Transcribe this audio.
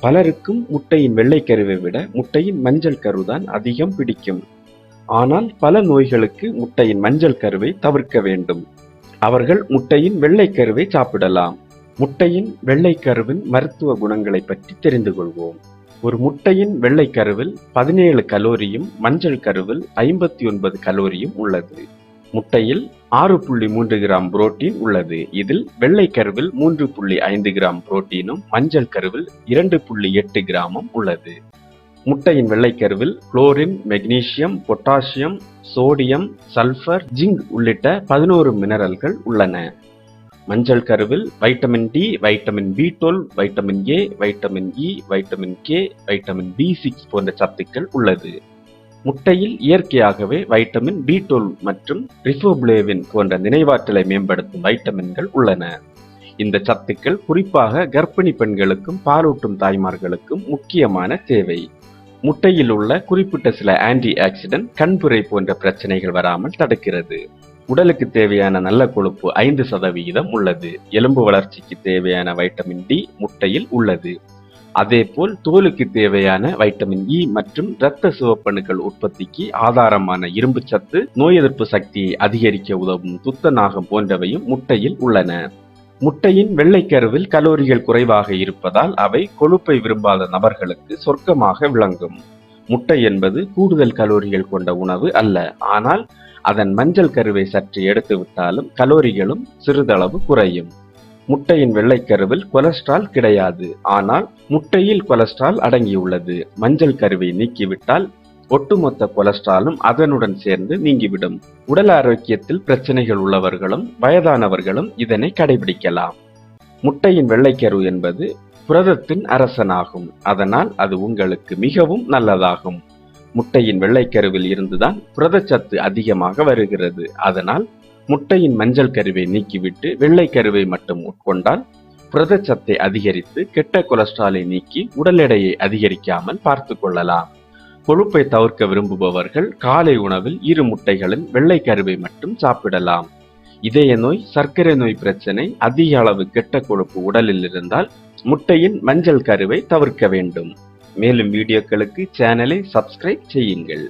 பலருக்கும் முட்டையின் வெள்ளைக் கருவை விட முட்டையின் மஞ்சள் கருதான் அதிகம் பிடிக்கும். ஆனால் பல நோய்களுக்கு முட்டையின் மஞ்சள் கருவை தவிர்க்க வேண்டும். அவர்கள் முட்டையின் வெள்ளைக் கருவை சாப்பிடலாம். முட்டையின் வெள்ளைக் கருவின் மருத்துவ குணங்களை பற்றி தெரிந்து கொள்வோம். ஒரு முட்டையின் வெள்ளைக் கருவில் பதினேழு கலோரியும் மஞ்சள் கருவில் ஐம்பத்தி ஒன்பது கலோரியும் உள்ளது. முட்டையில் ஆறு புள்ளி மூன்று கிராம் புரோட்டீன் உள்ளது. இதில் வெள்ளை கருவில் மூன்று புள்ளி ஐந்து கிராம் புரோட்டீனும் மஞ்சள் கருவில் இரண்டு புள்ளி எட்டு கிராமும் உள்ளது. முட்டையின் வெள்ளைக்கருவில் chlorine magnesium potassium sodium sulphur zinc உள்ளிட்ட பதினோரு மினரல்கள் உள்ளன. மஞ்சள் கருவில் vitamin D vitamin B twelve vitamin A vitamin E vitamin K vitamin B six போன்ற சத்துக்கள் உள்ளது. முட்டையில் இயற்கையாகவே வைட்டமின் பி டுவெல் மற்றும் ரிஃபோப்ளேவின் போன்ற நினைவாற்றலை மேம்படுத்தும் வைட்டமின்கள் உள்ளன. இந்த சத்துக்கள் குறிப்பாக கர்ப்பிணி பெண்களுக்கும் பாலூட்டும் தாய்மார்களுக்கும் முக்கியமான தேவை. முட்டையில் உள்ள குறிப்பிட்ட சில ஆன்டி ஆக்சிடென்ட் கண்புரை போன்ற பிரச்சனைகள் வராமல் தடுக்கிறது. உடலுக்கு தேவையான நல்ல கொழுப்பு ஐந்து சதவிகிதம் உள்ளது. எலும்பு வளர்ச்சிக்கு தேவையான வைட்டமின் டி முட்டையில் உள்ளது. அதேபோல் தோலுக்கு தேவையான வைட்டமின் இ மற்றும் இரத்த சிவப்பணுக்கள் உற்பத்திக்கு ஆதாரமான இரும்பு சத்து நோய் எதிர்ப்பு சக்தியை அதிகரிக்க உதவும் துத்தநாகம் போன்றவையும் முட்டையில் உள்ளன. முட்டையின் வெள்ளைக்கருவில் கலோரிகள் குறைவாக இருப்பதால் அவை கொழுப்பை விரும்பாத நபர்களுக்கு சொர்க்கமாக விளங்கும். முட்டை என்பது கூடுதல் கலோரிகள் கொண்ட உணவு அல்ல ஆனால் அதன் மஞ்சள் கருவை சற்று எடுத்துவிட்டாலும் கலோரிகளும் சிறிதளவு குறையும். முட்டையின் வெள்ளைக்கருவில் கொலஸ்ட்ரால் கிடையாது. ஆனால் முட்டையில் கொலஸ்ட்ரால் அடங்கியுள்ளது. மஞ்சள் கருவை நீக்கிவிட்டால் ஒட்டுமொத்த கொலஸ்ட்ராலும் அதனுடன் சேர்ந்து நீங்கிவிடும். உடல் ஆரோக்கியத்தில் பிரச்சனைகள் உள்ளவர்களும் வயதானவர்களும் இதனை கடைபிடிக்கலாம். முட்டையின் வெள்ளைக்கரு என்பது புரதத்தின் அரசனாகும். அதனால் அது உங்களுக்கு மிகவும் நல்லதாகும். முட்டையின் வெள்ளைக்கருவில் இருந்துதான் புரதச்சத்து அதிகமாக வருகிறது. அதனால் முட்டையின் மஞ்சள் கருவை நீக்கிவிட்டு வெள்ளை கருவை மட்டும் உட்கொண்டால் புரதச்சத்தை அதிகரித்து கெட்ட கொலஸ்ட்ராலை நீக்கி உடல் எடையை அதிகரிக்காமல் பார்த்து கொள்ளலாம். கொழுப்பை தவிர்க்க விரும்புபவர்கள் காலை உணவில் இரு முட்டைகளின் வெள்ளை கருவை மட்டும் சாப்பிடலாம். இதய நோய் சர்க்கரை நோய் பிரச்சனை அதிக அளவு கெட்ட கொழுப்பு உடலில் இருந்தால் முட்டையின் மஞ்சள் கருவை தவிர்க்க வேண்டும். மேலும் வீடியோக்களுக்கு சேனலை சப்ஸ்கிரைப் செய்யுங்கள்.